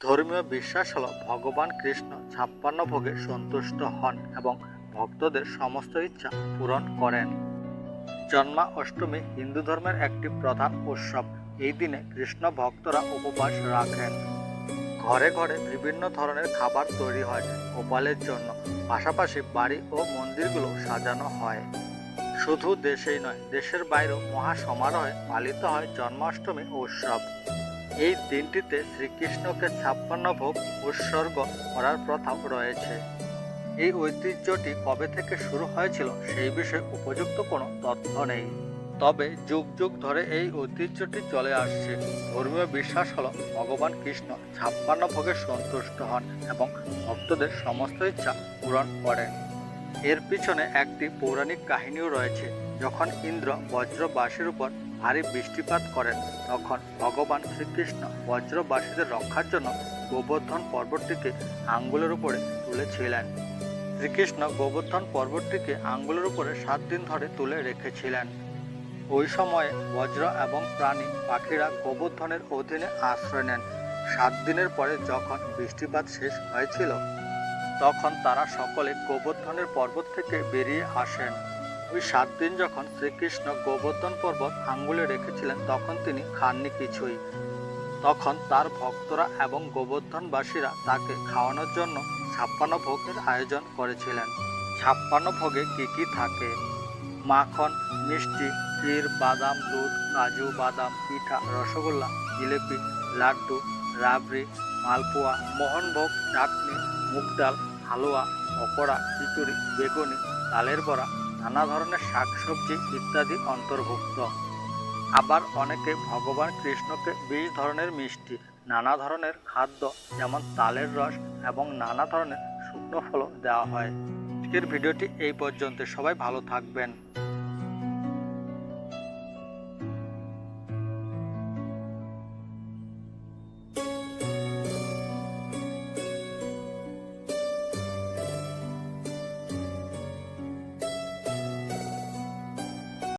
ধর্মীয় বিশ্বাস হল ভগবান কৃষ্ণ ছাপ্পান্ন ভোগে সন্তুষ্ট হন এবং ভক্তদের সমস্ত ইচ্ছা পূরণ করেন। জন্মা অষ্টমী হিন্দু ধর্মের একটি প্রধান উৎসব। এই দিনে কৃষ্ণ ভক্তরা উপবাস রাখেন। ঘরে ঘরে বিভিন্ন ধরনের খাবার তৈরি হয় গোপালের জন্য। পাশাপাশি বাড়ি ও মন্দিরগুলো সাজানো হয়। শুধু দেশেই নয়, দেশের বাইরেও মহা সমারোহে পালিত হয় জন্মাষ্টমী উৎসব। এই দিনটিতে শ্রীকৃষ্ণকে ছাপ্পান্ন ভোগ উৎসর্গ করার প্রথা রয়েছে। এই ঐতিহ্যটি কবে থেকে শুরু হয়েছিল সেই বিষয়ে উপযুক্ত কোনো তথ্য নেই। তবে যুগ যুগ ধরে এই ঐতিহ্যটি চলে আসছে। ধর্মীয় বিশ্বাস হলো ভগবান কৃষ্ণ ছাপ্পান্ন ভোগে সন্তুষ্ট হন এবং ভক্তদের সমস্ত ইচ্ছা পূরণ করেন। এর পিছনে একটি পৌরাণিক কাহিনীও রয়েছে। যখন ইন্দ্র বজ্রবাসীর উপর ভারী বৃষ্টিপাত করেন, তখন ভগবান শ্রীকৃষ্ণ বজ্রবাসীদের রক্ষার জন্য গোবর্ধন পর্বতটিকে আঙ্গুলের উপরে তুলেছিলেন। শ্রীকৃষ্ণ গোবর্ধন পর্বতটিকে আঙ্গুলের উপরে সাত দিন ধরে তুলে রেখেছিলেন। ওই সময়ে বজ্র এবং প্রাণী পাখিরা গোবর্ধনের অধীনে আশ্রয় নেন। সাত দিনের পরে যখন বৃষ্টিপাত শেষ হয়েছিল তখন তারা সকলে গোবর্ধনের পর্বত থেকে বেরিয়ে আসেন। ওই সাত দিন যখন শ্রীকৃষ্ণ গোবর্ধন পর্বত আঙ্গুলে রেখেছিলেন, তখন তিনি খাননি কিছুই। তখন তার ভক্তরা এবং গোবর্ধনবাসীরা তাকে খাওয়ানোর জন্য ছাপ্পান্ন ভোগের আয়োজন করেছিলেন। ছাপ্পান্ন ভোগে কী কী থাকে? মাখন, মিষ্টি, ক্ষীর, বাদাম, দুধ, কাজু, বাদাম, পিঠা, রসগোল্লা, জিলেপি, লাড্ডু, রাবড়ি, মালপোয়া, মোহনভোগ, চাটনি, মুগ ডাল হালুয়া, পকোড়া, খিচুড়ি, বেগুনি তালের বড়া, নানা ধরনের শাকসবজি ইত্যাদি অন্তর্ভুক্ত। আবার অনেকে ভগবান কৃষ্ণকে বিশ ধরনের মিষ্টি, নানা ধরনের খাদ্য যেমন তালের রস এবং নানা ধরনের শুকনো ফলও দেওয়া হয়। আজকের ভিডিওটি এই পর্যন্ত। সবাই ভালো থাকবেন।